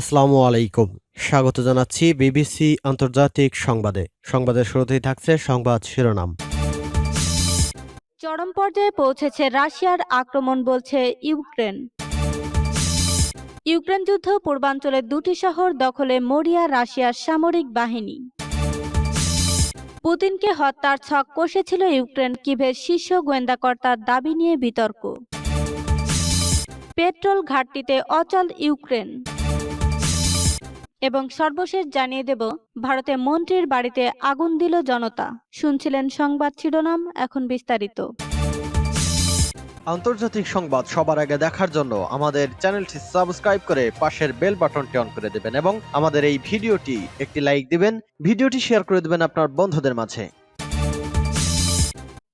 আসসালামু আলাইকুম। স্বাগত জানাচ্ছি বিবিসি আন্তর্জাতিক সংবাদে। সংবাদের শুরুতেই থাকছে সংবাদ শিরোনাম। চরম পর্যায়ে পৌঁছেছে রাশিয়ার আক্রমণ বলছে ইউক্রেন। ইউক্রেন যুদ্ধ পূর্বাঞ্চলের দুটি শহর দখলে মরিয়া রাশিয়ার সামরিক বাহিনী। পুতিনকে হত্যার ছক কষেছিল ইউক্রেন কিভের শীর্ষ গোয়েন্দাকর্তার দাবি নিয়ে বিতর্ক। পেট্রোল ঘাটতিতে অচল ইউক্রেন। এবং সর্বশেষ জানিয়ে দেব ভারতে মন্ত্রীর বাড়িতে আগুন দিল জনতা। শুনছিলেন সংবাদ শিরোনাম এখন বিস্তারিত। আন্তর্জাতিক সংবাদ সবার আগে দেখার জন্য আমাদের চ্যানেলটি সাবস্ক্রাইব করে পাশের বেল বাটনটি অন করে দেবেন এবং আমাদের এই ভিডিওটি একটি লাইক দিবেন ভিডিওটি শেয়ার করে দেবেন আপনার বন্ধুদের মাঝে।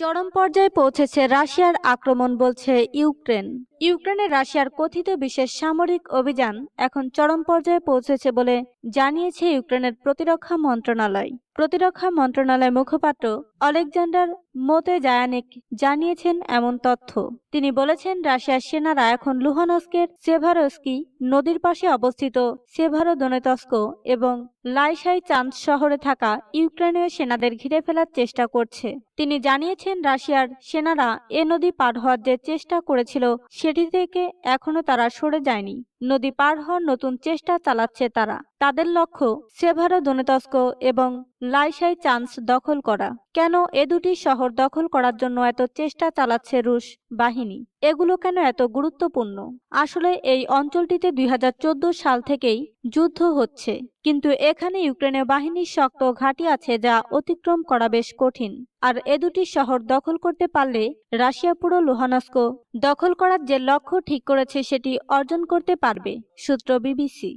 চরম পর্যায়ে পৌঁছেছে রাশিয়ার আক্রমণ বলছে ইউক্রেন। ইউক্রেনে রাশিয়ার কথিত বিশেষ সামরিক অভিযান এখন চরম পর্যায়ে পৌঁছেছে বলে জানিয়েছে ইউক্রেনের প্রতিরক্ষা মন্ত্রণালয়। প্রতিরক্ষা মন্ত্রণালয় মুখপাত্র অলেকজান্ডার মোতে জায়ানিক জানিয়েছেন এমন তথ্য। তিনি বলেছেন, রাশিয়ার সেনারা এখন লুহানস্কের সেভারস্কি নদীর পাশে অবস্থিত সেভারোদনেতস্ক এবং লাইসাই চাঁদ শহরে থাকা ইউক্রেনীয় সেনাদের ঘিরে ফেলার চেষ্টা করছে। তিনি জানিয়েছেন, রাশিয়ার সেনারা এ নদী পার হওয়ার যে চেষ্টা করেছিল সেটি থেকে এখনও তারা সরে যায়নি। নদী পার হওয়ার নতুন চেষ্টা চালাচ্ছে তারা। তাদের লক্ষ্য সেভারো দনেতস্ক এবং লাইসাই চান্স দখল করা। কেন এ দুটি শহর দখল করার জন্য এত চেষ্টা চালাচ্ছে রুশ বাহিনী? এগুলো কেন এত গুরুত্বপূর্ণ? আসলে এই অঞ্চলটিতে দুই হাজার চোদ্দ সাল থেকেই যুদ্ধ হচ্ছে। কিন্তু এখানে ইউক্রেনের বাহিনীর শক্ত ঘাঁটি আছে যা অতিক্রম করা বেশ কঠিন। আর এ দুটি শহর দখল করতে পারলে রাশিয়া পুরো লোহানস্ক দখল করার যে লক্ষ্য ঠিক করেছে সেটি অর্জন করতে পারবে, সূত্র বিবিসি।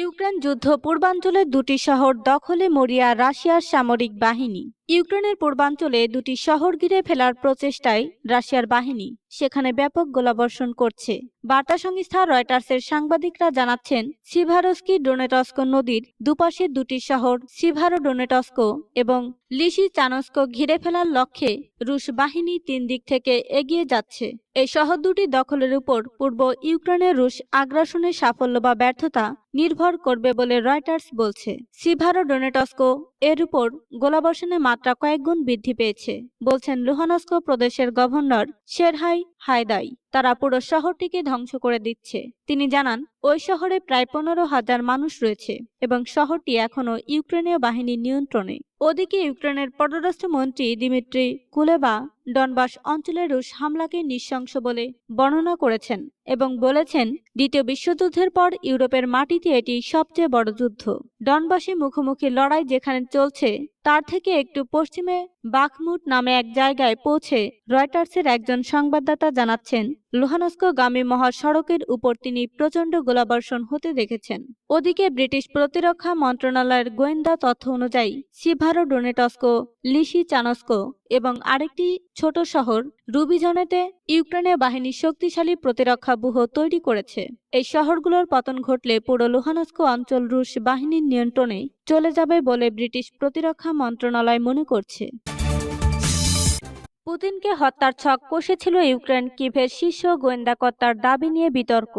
ইউক্রেন যুদ্ধ পূর্বাঞ্চলের দুটি শহর দখলে মরিয়া রাশিয়ার সামরিক বাহিনী। ইউক্রেনের পূর্বাঞ্চলে দুটি শহর ঘিরে ফেলার প্রচেষ্টায় রাশিয়ার বাহিনী সেখানে ব্যাপক গোলাবর্ষণ করছে। বার্তা সংস্থা রয়টার্সের সাংবাদিকরা জানাচ্ছেন, সিভারস্কি ডোনেটস্ক নদীর দুপাশের দুটি শহর, সিভারো ডোনেটস্ক এবং লিসি চানস্ক ঘিরে ফেলার লক্ষ্যে রুশ বাহিনী তিন দিক থেকে এগিয়ে যাচ্ছে। এই শহর দুটি দখলের উপর পূর্ব ইউক্রেনের রুশ আগ্রাসনের সাফল্য বা ব্যর্থতা নির্ভর করবে বলে রয়টার্স বলছে। সিভারো ডোনেটস্ক এর উপর গোলাবর্ষণের মাত্রা কয়েক গুণ বৃদ্ধি পেয়েছে বলছেন লুহানস্ক প্রদেশের গভর্নর শেরহাই হায়দাই তারা পুরো শহরটিকে ধ্বংস করে দিচ্ছে। তিনি জানান, ওই শহরে প্রায় পনেরো হাজার মানুষ রয়েছে এবং শহরটি এখনও ইউক্রেনীয় বাহিনীর নিয়ন্ত্রণে। ওদিকে ইউক্রেনের পররাষ্ট্রমন্ত্রী দিমিত্রি কুলেবা ডনবাস অঞ্চলে রুশ হামলাকে নৃশংস বলে বর্ণনা করেছেন এবং বলেছেন, দ্বিতীয় বিশ্বযুদ্ধের পর ইউরোপের মাটিতে এটি সবচেয়ে বড় যুদ্ধ। ডনবাসে মুখোমুখি লড়াই যেখানে চলছে তার থেকে একটু পশ্চিমে বাখমুট নামে এক জায়গায় পৌঁছে রয়টার্সের একজন সংবাদদাতা জানাচ্ছেন। লুহানস্কগামী মহাসড়কের উপর তিনি প্রচণ্ড গোলাবর্ষণ হতে দেখেছেন। ওদিকে ব্রিটিশ প্রতিরক্ষা মন্ত্রণালয়ের গোয়েন্দা তথ্য অনুযায়ী, সিভারো ডোনেটস্কো, লিসি চানস্ক এবং আরেকটি ছোট শহর রুবিজনেতে ইউক্রেনের বাহিনী শক্তিশালী প্রতিরক্ষা ব্যূহ তৈরি করেছে। এই শহরগুলোর পতন ঘটলে পুরো লুহানস্ক অঞ্চল রুশ বাহিনীর নিয়ন্ত্রণে চলে যাবে বলে ব্রিটিশ প্রতিরক্ষা মন্ত্রণালয় মনে করছে। পুতিনকে হত্যার ছক কষেছিল ইউক্রেন, কিভের শীর্ষ গোয়েন্দাকর্তার দাবি নিয়ে বিতর্ক।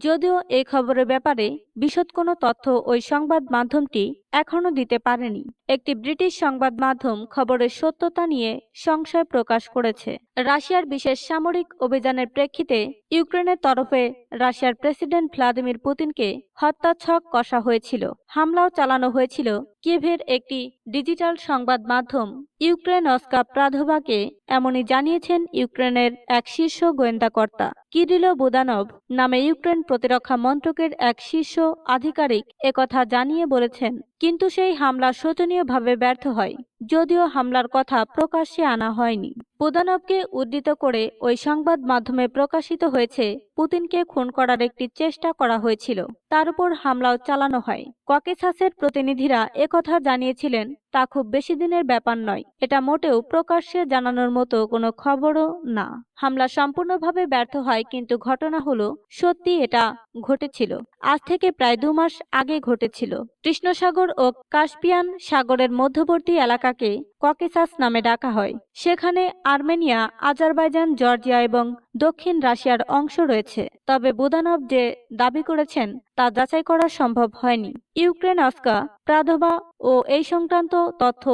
যদিও এই খবরের ব্যাপারে বিশদ কোনো তথ্য ওই সংবাদ মাধ্যমটি এখনও দিতে পারেনি। একটি ব্রিটিশ সংবাদ মাধ্যম খবরের সত্যতা নিয়ে সংশয় প্রকাশ করেছে। রাশিয়ার বিশেষ সামরিক অভিযানের প্রেক্ষিতে ইউক্রেনের তরফে রাশিয়ার প্রেসিডেন্ট ভ্লাদিমির পুতিনকে হত্যা ছক কষা হয়েছিল। হামলাও চালানো হয়েছিল। কিভের একটি ডিজিটাল সংবাদ মাধ্যম ইউক্রেন অস্কা প্রাধোভাকে এমনই জানিয়েছেন ইউক্রেনের এক শীর্ষ গোয়েন্দাকর্তা। কিরিলো বুদানভ নামে ইউক্রেন প্রতিরক্ষা মন্ত্রকের এক শীর্ষ আধিকারিক একথা জানিয়ে বলেছেন, কিন্তু সেই হামলা শোচনীয়ভাবে ব্যর্থ হয়, যদিও হামলার কথা প্রকাশ্যে আনা হয়নি। বুদানবকে উদ্ধৃত করে ওই সংবাদ মাধ্যমে প্রকাশিত হয়েছে পুতিনকে খুন করার একটি চেষ্টা করা হয়েছিল। তার উপর হামলাও চালানো হয়। ককেসাসের প্রতিনিধিরা একথা জানিয়েছিলেন, তা খুব বেশি দিনের ব্যাপার নয়। এটা মোটেও প্রকাশ্যে জানানোর মতো কোনো খবরও না। হামলা সম্পূর্ণভাবে ব্যর্থ হয়, কিন্তু ঘটনা হলো, সত্যি এটা ঘটেছিল। আজ থেকে প্রায় দু মাস আগে ঘটেছিল। কৃষ্ণসাগর ও কাস্পিয়ান সাগরের মধ্যবর্তী এলাকাকে ককেসাস নামে ডাকা হয়। সেখানে আর্মেনিয়া, আজারবাইজান, জর্জিয়া এবং দক্ষিণ রাশিয়ার অংশ রয়েছে। sí তবে বুদানভ যে দাবি করেছেন তা যাচাই করা সম্ভব হয়নি। ইউক্রেন আজকা প্রাদোভা ও এই সংক্রান্ত তথ্য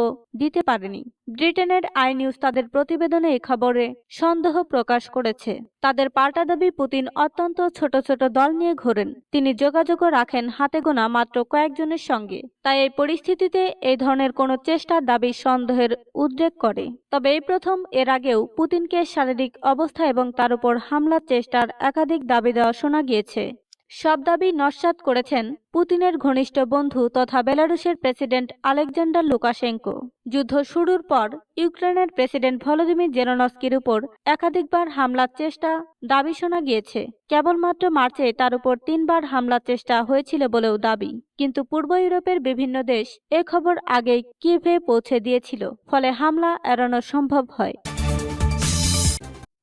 দিতে পারেনি। ব্রিটেনের আই নিউজ তাদের প্রতিবেদনে এই খবরে সন্দেহ প্রকাশ করেছে। তাদের পাল্টা দাবি পুতিন অত্যন্ত ছোট ছোট দল নিয়ে ঘোরেন। তিনি যোগাযোগও রাখেন হাতে গোনা মাত্র কয়েকজনের সঙ্গে। তাই এই পরিস্থিতিতে এই ধরনের কোনো চেষ্টার দাবি সন্দেহের উদ্রেক করে। তবে এই প্রথম এর আগেও পুতিনকে শারীরিক অবস্থা এবং তার উপর হামলার চেষ্টার একাধিক দাবি দেওয়া শোনা গিয়েছে। সব দাবি নস্যাৎ করেছেন পুতিনের ঘনিষ্ঠ বন্ধু তথা বেলারুশের প্রেসিডেন্ট আলেকজান্ডার লুকাশেঙ্কো। যুদ্ধ শুরুর পর ইউক্রেনের প্রেসিডেন্ট ভলোদিমির জেলনস্কির উপর একাধিকবার হামলার চেষ্টা দাবি শোনা গিয়েছে। কেবলমাত্র মার্চে তার উপর তিনবার হামলার চেষ্টা হয়েছিল বলেও দাবি। কিন্তু পূর্ব ইউরোপের বিভিন্ন দেশ এ খবর আগেই কিভে পৌঁছে দিয়েছিল, ফলে হামলা এড়ানো সম্ভব হয়।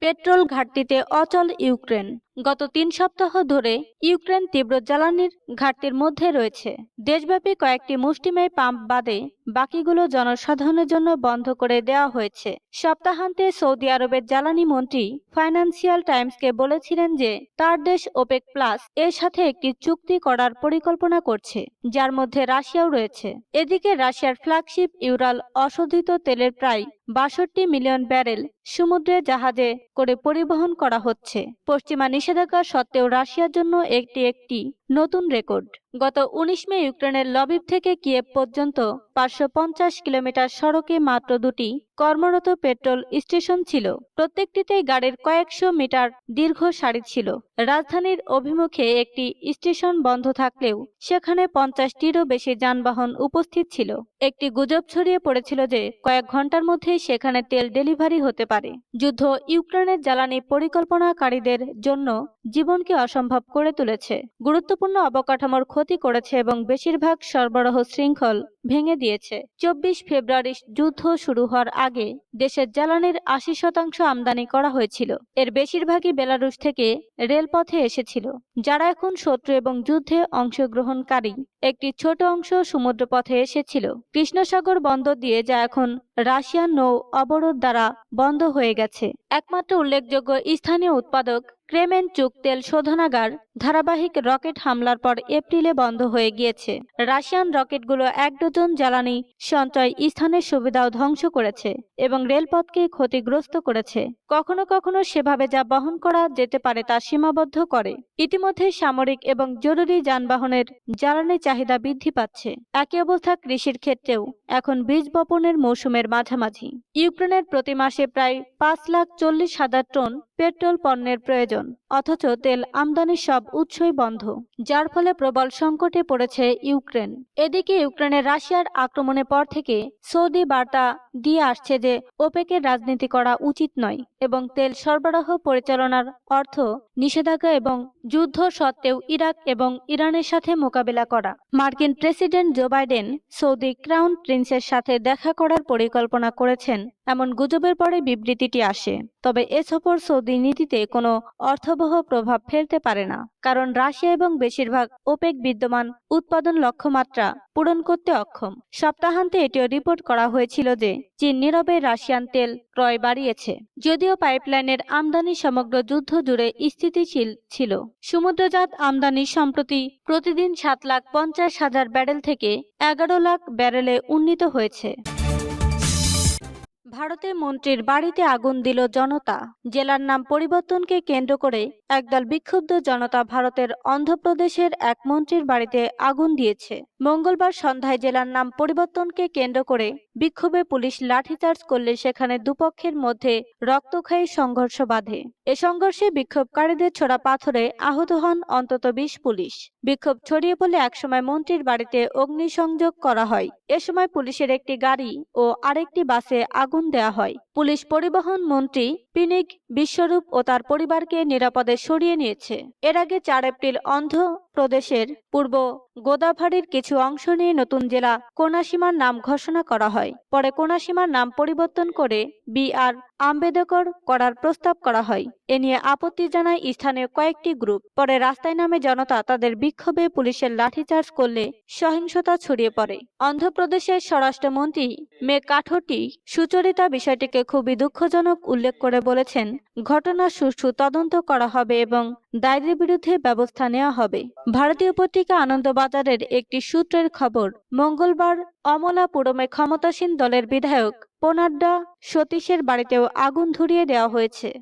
পেট্রোল ঘাটতিতে অচল ইউক্রেন। গত তিন সপ্তাহ ধরে ইউক্রেন তীব্র জ্বালানির ঘাটতির মধ্যে রয়েছে। দেশব্যাপী কয়েকটি মুষ্টিমেয় পাম্প বাদে বাকিগুলো জনসাধারণের জন্য বন্ধ করে দেওয়া হয়েছে। সপ্তাহান্তে সৌদি আরবের জ্বালানি মন্ত্রী ফাইন্যান্সিয়াল টাইমসকে বলেছিলেন যে তার দেশ ওপেক প্লাস এর সাথে একটি চুক্তি করার পরিকল্পনা করছে, যার মধ্যে রাশিয়াও রয়েছে। এদিকে রাশিয়ার ফ্ল্যাগশিপ ইউরাল অশোধিত তেলের প্রায় বাষট্টি মিলিয়ন ব্যারেল সমুদ্রে জাহাজে করে পরিবহন করা হচ্ছে। পশ্চিমা নিষেধাজ্ঞা সত্ত্বেও রাশিয়ার জন্য একটি একটি নতুন রেকর্ড। গত উনিশ মে ইউক্রেনের লবিব থেকে কিয়েভ পর্যন্ত পাঁচশো পঞ্চাশ কিলোমিটার সড়কে মাত্র দুটি কর্মরত পেট্রোল স্টেশন ছিল। প্রত্যেকটিতেই গাড়ির কয়েকশো মিটার দীর্ঘ সারি ছিল। রাজধানীর অভিমুখে একটি স্টেশন বন্ধ থাকলেও সেখানে পঞ্চাশটিরও বেশি যানবাহন উপস্থিত ছিল। একটি গুজব ছড়িয়ে পড়েছিল যে কয়েক ঘণ্টার মধ্যেই সেখানে তেল ডেলিভারি হতে পারে। যুদ্ধ ইউক্রেনের জ্বালানি পরিকল্পনাকারীদের জন্য জীবনকে অসম্ভব করে তুলেছে। গুরুত্বপূর্ণ অবকাঠামোর ক্ষতি করেছে এবং বেশিরভাগ সরবরাহ শৃঙ্খল ভেঙে দিয়েছে। চব্বিশ ফেব্রুয়ারি যুদ্ধ শুরু হওয়ার আগে দেশের জ্বালানির আশি শতাংশ আমদানি করা হয়েছিল। এর বেশিরভাগই বেলারুশ থেকে রেলপথে এসেছিল, যারা এখন শত্রু এবং যুদ্ধে অংশগ্রহণকারী। একটি ছোট অংশ সমুদ্রপথে এসেছিল। কৃষ্ণসাগর বন্দর দিয়ে যা এখন রাশিয়ান নৌ অবরোধ দ্বারা বন্ধ হয়ে গেছে। একমাত্র উল্লেখযোগ্য স্থানীয় উৎপাদক ক্রেমেন চুক তেল শোধনাগার ধারাবাহিক রকেট হামলার পর এপ্রিলে বন্ধ হয়ে গিয়েছে। রাশিয়ান রকেটগুলো এক ডজন জ্বালানি সঞ্চয় স্থানের সুবিধাও ধ্বংস করেছে এবং রেলপথকে ক্ষতিগ্রস্ত করেছে। কখনো কখনো সেভাবে যা বহন করা যেতে পারে তা সীমাবদ্ধ করে। ইতিমধ্যে সামরিক এবং জরুরি যানবাহনের জ্বালানি চাহিদা বৃদ্ধি পাচ্ছে। একই অবস্থা কৃষির ক্ষেত্রেও। এখন বীজ বপনের মৌসুমের মাঝামাঝি। ইউক্রেনের প্রতি মাসে প্রায় পাঁচ লাখ চল্লিশ হাজার টন পেট্রোল পণ্যের প্রয়োজন, অথচ তেল আমদানির সব উৎসই বন্ধ, যার ফলে প্রবল সংকটে পড়েছে ইউক্রেন। এদিকে ইউক্রেনের রাশিয়ার আক্রমণের পর থেকে সৌদি বার্তা দিয়ে আসছে যে ওপেকের রাজনীতি করা উচিত নয় এবং তেল সরবরাহ পরিচালনার অর্থ নিষেধাজ্ঞা এবং যুদ্ধ সত্ত্বেও ইরাক এবং ইরানের সাথে মোকাবিলা করা। মার্কিন president Joe Biden Saudi crown প্রিন্সের সাথে দেখা করার পরিকল্পনা করেছেন এমন গুজবের পরে বিবৃতিটি আসে, তবে এ সফর সৌদি নীতিতে কোনো অর্থবহ প্রভাব ফেলতে পারে না, কারণ রাশিয়া এবং বেশিরভাগ ওপেক বিদ্যমান উৎপাদন লক্ষ্যমাত্রা পূরণ করতে অক্ষম। সপ্তাহান্তে এটিও রিপোর্ট করা হয়েছিল যে চীন নীরবে রাশিয়ান তেল ক্রয় বাড়িয়েছে, যদিও পাইপলাইনের আমদানি সমগ্র যুদ্ধ জুড়ে স্থিতিশীল ছিল। সমুদ্রজাত আমদানি সম্প্রতি প্রতিদিন সাত লাখ পঞ্চাশ হাজার ব্যারেল থেকে এগারো লাখ ব্যারেলে উন্নীত হয়েছে। ভারতে মন্ত্রীর বাড়িতে আগুন দিল জনতা। জেলার নাম পরিবর্তনকে কেন্দ্র করে একদল বিক্ষুব্ধ জনতা ভারতের অন্ধ্রপ্রদেশের এক মন্ত্রীর বাড়িতে আগুন দিয়েছে। মঙ্গলবার সন্ধ্যায় জেলার নাম পরিবর্তনকে কেন্দ্র করে বিক্ষোভে পুলিশ লাঠিচার্জ করলে সেখানে দুপক্ষের মধ্যে রক্তক্ষয়ী সংঘর্ষ বাধে। এ সংঘর্ষে বিক্ষোভকারীদের ছোড়া পাথরে আহত হন অন্তত বিশ পুলিশ। বিক্ষোভ ছড়িয়ে পড়লে একসময় মন্ত্রীর বাড়িতে অগ্নিসংযোগ করা হয়। এ সময় পুলিশের একটি গাড়ি ও আরেকটি বাসে আগুন দেওয়া হয়। পুলিশ পরিবহন মন্ত্রী পিনিক বিশ্বরূপ ও তার পরিবারকে নিরাপদে সরিয়ে নিয়েছে। এর আগে চার এপ্রিল অন্ধ্র প্রদেশের পূর্ব গোদাভাড়ির কিছু অংশ নিয়ে নতুন জেলা কোনাসীমার নাম ঘোষণা করা হয়। পরে কোনাসীমার নাম পরিবর্তন করে বি আর আম্বেদকর করার প্রস্তাব করা হয়। এ নিয়ে আপত্তি জানায় স্থানীয় কয়েকটি গ্রুপ। পরে রাস্তায় নামে জনতা তাদের বিক্ষোভে পুলিশের লাঠিচার্জ করলে সহিংসতা ছড়িয়ে পড়ে। অন্ধ্রপ্রদেশের স্বরাষ্ট্রমন্ত্রী মে কাঠোটি সুচরিতা বিষয়টিকে খুবই দুঃখজনক উল্লেখ করে বলেছেন, ঘটনা সুষ্ঠু তদন্ত করা হবে এবং দায়ীদের বিরুদ্ধে ব্যবস্থা নেওয়া হবে। ভারতীয় পত্রিকা আনন্দবাজারের একটি সূত্রের খবর, মঙ্গলবার অমলাপুরমে ক্ষমতাসীন দলের বিধায়ক পোনাড্ডা সতীশের বাড়িতেও আগুন ধরিয়ে দেওয়া হয়েছে।